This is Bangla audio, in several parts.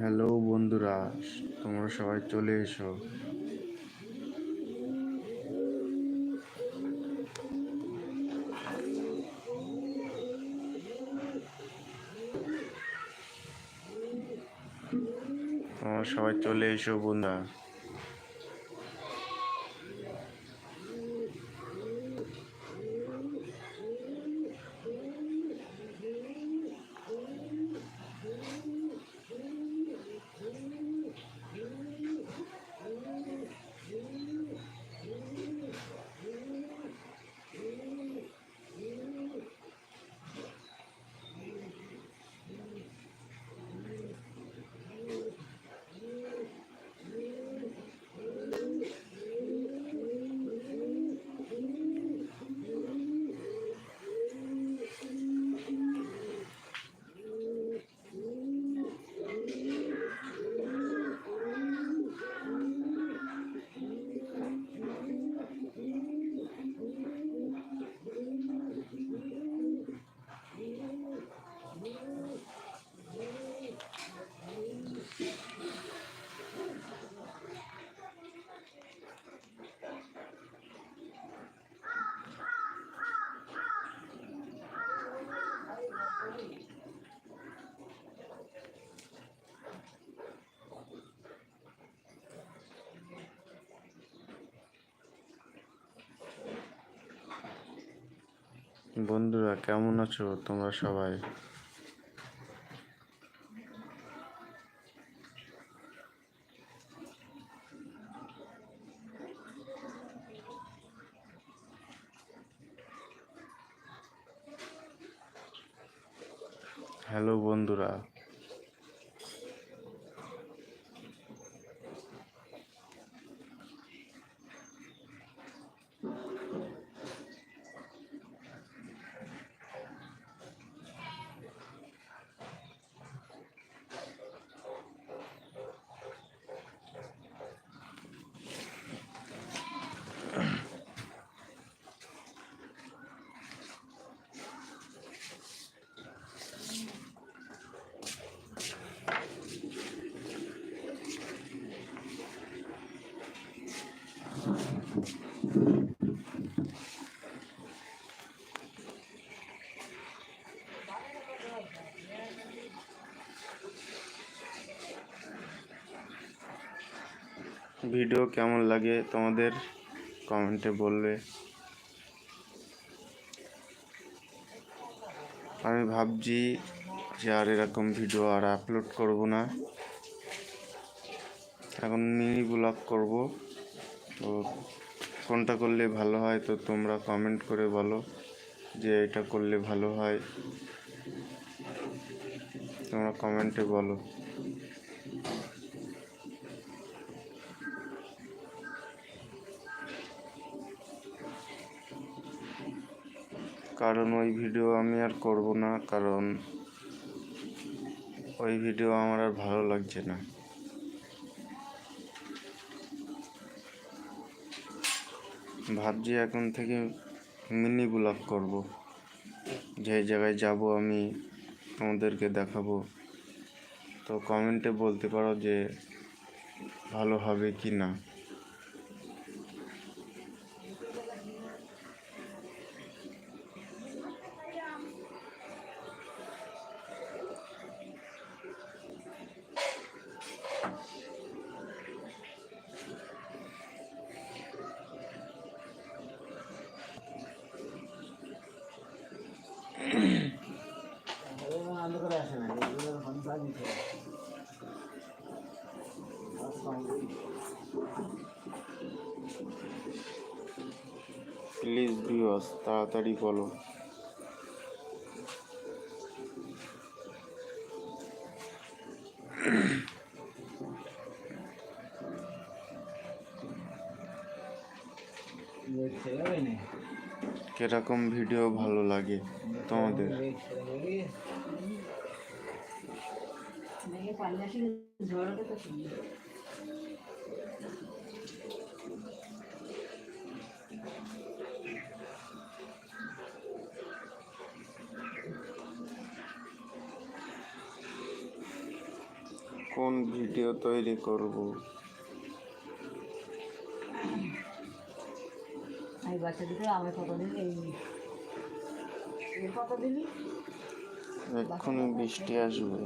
হ্যালো বন্ধুরা তোমরা সবাই চলে এসো। তোমরা সবাই চলে এসো বন্ধুরা। বন্ধুরা কেমন আছো তোমরা সবাই হ্যালো বন্ধুরা ভিডিও কেমন লাগে তোমাদের কমেন্টে বলবে। আমি ভাবছি যে আর এরকম ভিডিও আর আপলোড করব না। এখন মিনি ব্লগ করব। তো কোনটা করলে ভালো হয় তো তোমরা কমেন্ট করে বলো যে এটা করলে ভালো হয়। তোমরা কমেন্টে বলো। কারণ ওই ভিডিও আমি আর করব না, কারণ ওই ভিডিও আমার আর ভালো লাগছে না। ভাবছি এখন থেকে মিনি ব্লগ করব। যে জায়গায় যাব আমি, তোমাদেরকে দেখাবো। তো কমেন্টে বলতে পারো যে ভালো হবে কি না। প্লিজ ভিউয়ার্স তাড়াতাড়ি বলো। কীরকম ভিডিও ভালো লাগে তোমাদের? ঝড়টা তো কোন ভিডিও তৈরি করব? আই বাচ্চা দিতে আমি কত দিন এই কত দিন এক্ষুনি বৃষ্টি আসবে।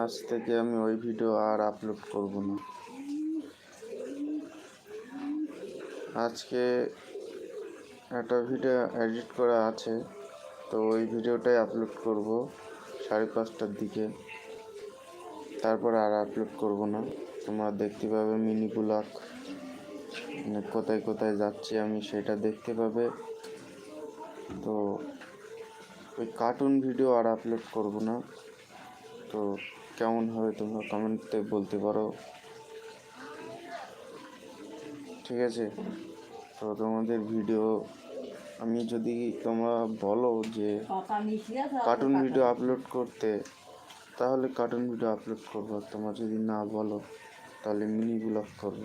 আজ থেকে আমি ওই ভিডিও আর আপলোড করব না। আজকে একটা ভিডিও এডিট করা আছে, তো ওই ভিডিওটাই আপলোড করব সাড়ে পাঁচটার দিকে। তারপর আর আপলোড করব না। তোমরা দেখতে পাবে মিনি ব্লগ মানে কোথায় কোথায় যাচ্ছি আমি সেটা দেখতে পাবে। তো ওই কার্টুন ভিডিও আর আপলোড করব না। তো কেমন হবে তোমরা কমেন্টে বলতে পারো। ঠিক আছে? তো তোমাদের ভিডিও আমি যদি তোমরা বলো যে কার্টুন ভিডিও আপলোড করতে, তাহলে কার্টুন ভিডিও আপলোড করব। তোমরা যদি না বলো, তাহলে মিনি ব্লগ করব।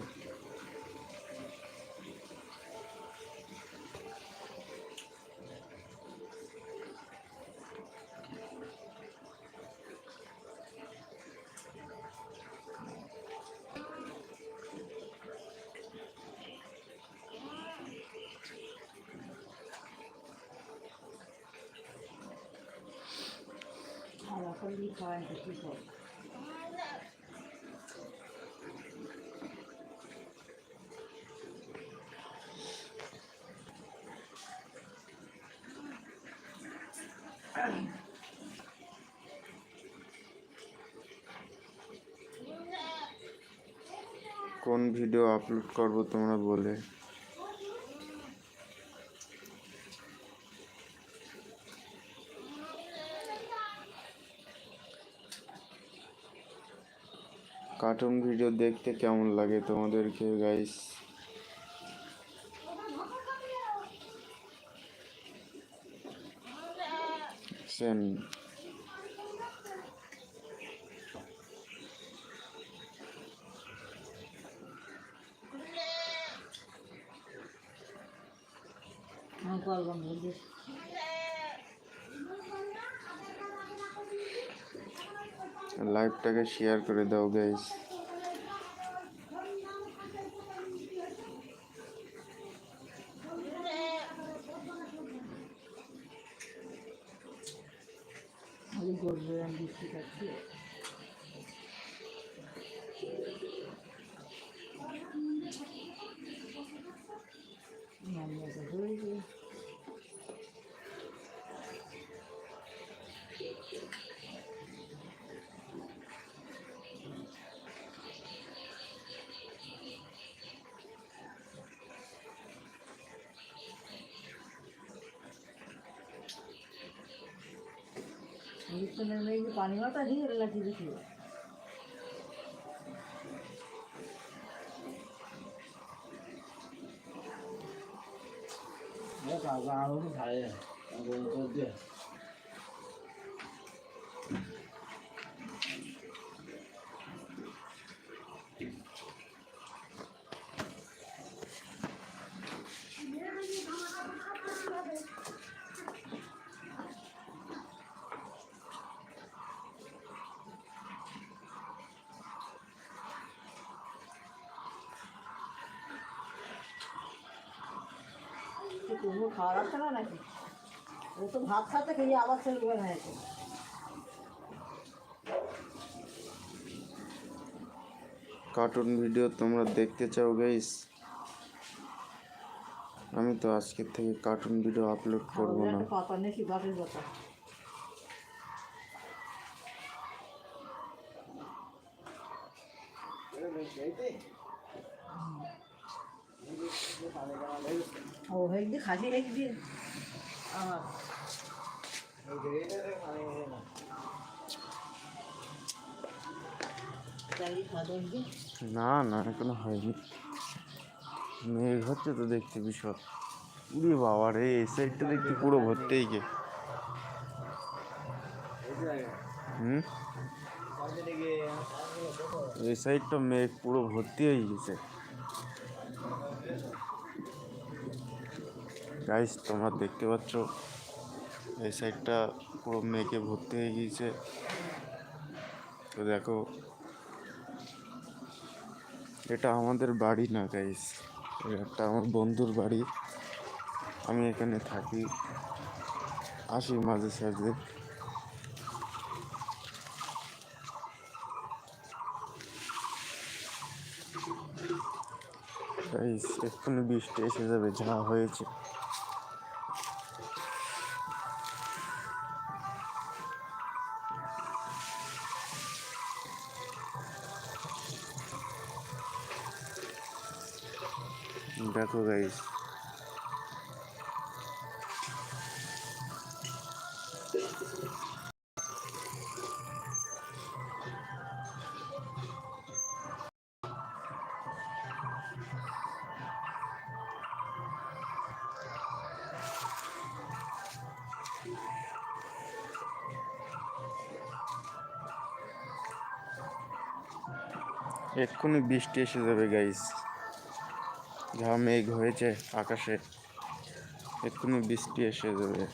আর খাওয়ান তো কী করব কোন ভিডিও আপলোড করব তোমরা বলে? কার্টুন ভিডিও দেখতে কেমন লাগে তোমাদেরকে গাইস বুঝিস লাইভটাকে শেয়ার করে দাও গাইস আমি করব আমি বৃষ্টি খাচ্ছি एक मिनट में ये पानी वाला ही लगी दिखी है। मैं कहा आलू खाए अब बोल दिया tốt খাওয়া যাচ্ছে না নাকি? ও তো ভাত খাতে খেয়ে আবার ছেলে বের হয়েছে কার্টুন ভিডিও তোমরা দেখতে চাও গাইস আমি তো আজকের থেকে কার্টুন ভিডিও আপলোড করব না একটা পাতা নেছি বাপের কথা ও না না, এখনও হয়নি। মেঘ হচ্ছে তো দেখতে বিশদ উড়ে বাবা রে, এই সাইডটা দেখতে পুরো ভর্তি গে হুম? এই সাইডটা মেঘ পুরো ভর্তি হয়ে গেছে। গাইস তোমরা দেখতে পাচ্ছ, এই সাইডটা পুরো মেঘে ভর্তি হয়ে গিয়েছে। তো দেখো, এটা আমাদের বাড়ি না গাইস একটা আমার বন্ধুর বাড়ি। আমি এখানে থাকি, আসি মাঝে সাঝে। এক্ষুনি বৃষ্টি এসে যাবে, যা হয়েছে। দেখো গাইস এক্ষুনি বৃষ্টি এসে যাবে গাইস যা মেঘ হয়েছে আকাশে। এক্ষুনি বৃষ্টি এসে যাবে।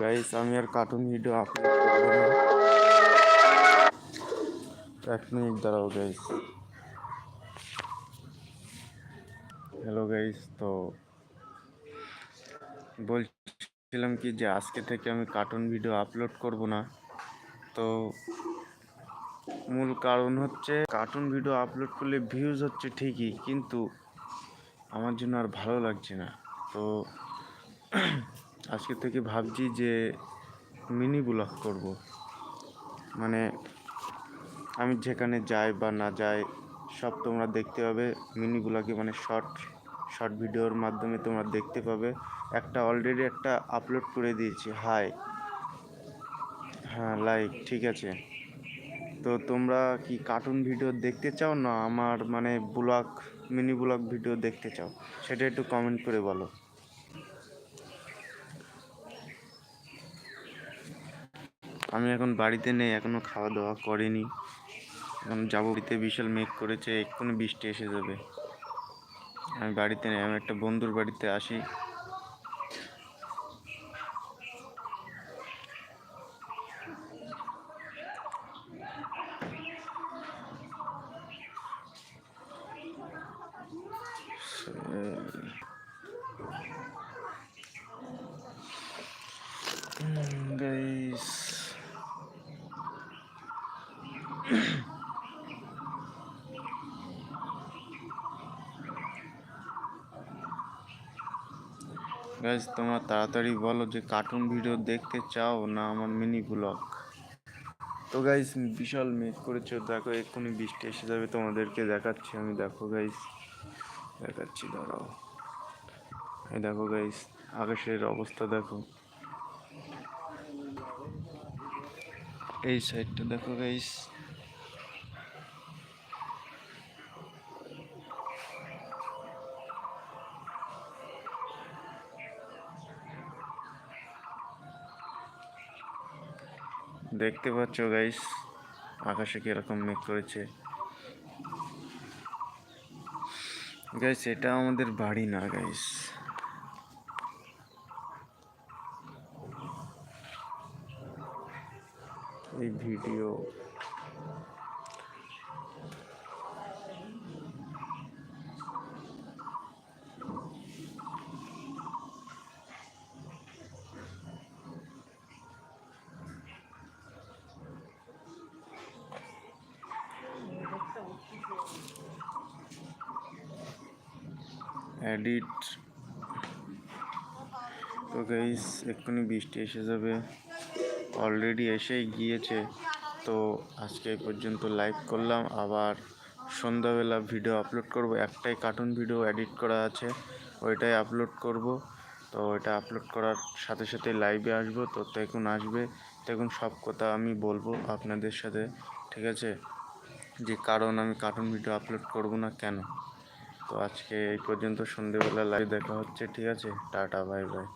গাইস আমি আর কার্টুন ভিডিও আপলোড করব না। এক মিনিট দাঁড়াও গাইস হ্যালো গাইস তো বলছিলাম কি যে আজকে থেকে আমি কার্টুন ভিডিও আপলোড করব না। তো মূল কারণ হচ্ছে কার্টুন ভিডিও আপলোড করলে ভিউজ হচ্ছে ঠিকই, কিন্তু আমার জন্য আর ভালো লাগছে না। তো আজকে থেকে ভাবছি যে মিনি ব্লগ করব। মানে আমি যেখানে যাই বা না যাই, সব তোমরা দেখতে পাবে। মিনি ব্লগে মানে শর্ট শর্ট ভিডিওর মাধ্যমে তোমরা দেখতে পাবে। একটা অলরেডি একটা আপলোড করে দিয়েছি। হাই হ্যাঁ লাইক ঠিক আছে। তো তোমরা কি কার্টুন ভিডিও দেখতে চাও না আমার মানে ব্লগ মিনি ব্লগ ভিডিও দেখতে চাও? সেটা একটু কমেন্ট করে বলো। আমি এখন বাড়িতে নেই, এখনও খাওয়া দাওয়া করিনি। এখন যাব বাড়িতে, বিশাল মেঘ করেছে, এক্ষুনি বৃষ্টি এসে যাবে। আমি বাড়িতে নেই, আমি একটা বন্ধুর বাড়িতে আসি গাইস গাইজ তোমরা তাড়াতাড়ি বলো যে কার্টুন ভিডিও দেখতে চাও না আমার মিনি ব্লগ তো গাইজ বিশাল মেঘ করেছে। দেখো, এক্ষুনি বৃষ্টি এসে যাবে, তোমাদেরকে দেখাচ্ছি। আমি দেখো গাইজ দেখাচ্ছি, দাঁড়াও। এই দেখো গাইজ আকাশের অবস্থা দেখো। এই সাইডটা দেখো গাইজ দেখতে পাচ্ছ গাইস আকাশে কীরকম মেঘ করেছে। গাইস এটা আমাদের বাড়ি না গাইস এই ভিডিও এডিট। তো গাইস এক্ষুনি বৃষ্টি এসে যাবে। অলরেডি এসেই গিয়েছে। তো আজকে পর্যন্ত লাইভ করলাম। আবার সন্ধ্যাবেলা ভিডিও আপলোড করব। একটাই কার্টুন ভিডিও এডিট করা আছে। ওইটাই আপলোড করব। তো ওইটা আপলোড করার সাথে সাথে লাইভে আসব। তো দেখুন আসবে। দেখুন সব কথা আমি বলব আপনাদের সাথে। ঠিক আছে? যে কারণ আমি কার্টুন ভিডিও আপলোড করব না কেন? তো আজকে এই পর্যন্ত সন্ধেবেলা লাইভ দেখা হচ্ছে ঠিক আছে? Tata bye bye